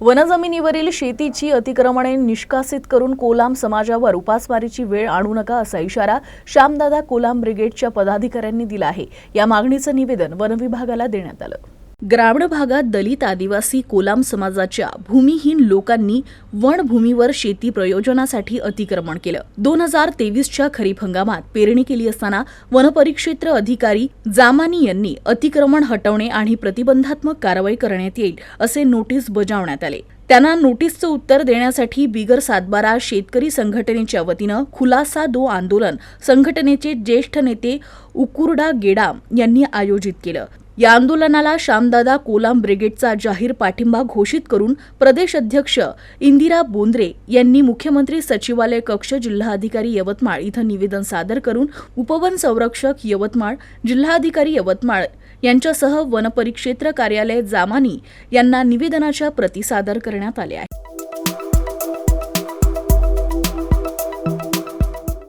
वनजमिनीवरील शेतीची अतिक्रमणे निष्कासित करून कोलाम समाजावर उपासमारीची वेळ आणू नका असा इशारा श्यामदादा कोलाम ब्रिगेडच्या पदाधिकाऱ्यांनी दिला आहे. या मागणीचं निवेदन वनविभागाला देण्यात आलं. ग्रामीण भागात दलित आदिवासी कोलाम समाजाच्या भूमिहीन लोकांनी वनभूमीवर शेती प्रयोजनासाठी अतिक्रमण केलं. दोन हजार तेवीसच्या खरीप हंगामात पेरणी केली असताना वनपरिक्षेत्र अधिकारी जामानी यांनी अतिक्रमण हटवणे आणि प्रतिबंधात्मक कारवाई करण्यात येईल असे नोटीस बजावण्यात आले. त्यांना नोटीसचं उत्तर देण्यासाठी बिगर सातबारा शेतकरी संघटनेच्या वतीनं खुलासा दो आंदोलन संघटनेचे ज्येष्ठ नेते उकुरडा गेडाम यांनी आयोजित केलं. या आंदोलनाला श्यामदादा कोलाम ब्रिगेडचा जाहीर पाठिंबा घोषित करून प्रदेश अध्यक्ष इंदिरा बोंद्रे यांनी मुख्यमंत्री सचिवालय कक्ष जिल्हाधिकारी यवतमाळ इथं निवेदन सादर करून उपवन संरक्षक यवतमाळ जिल्हाधिकारी यवतमाळ यांच्यासह वनपरिक्षेत्र कार्यालय जामानी यांना निवेदनाच्या प्रती सादर करण्यात आल्या आहेत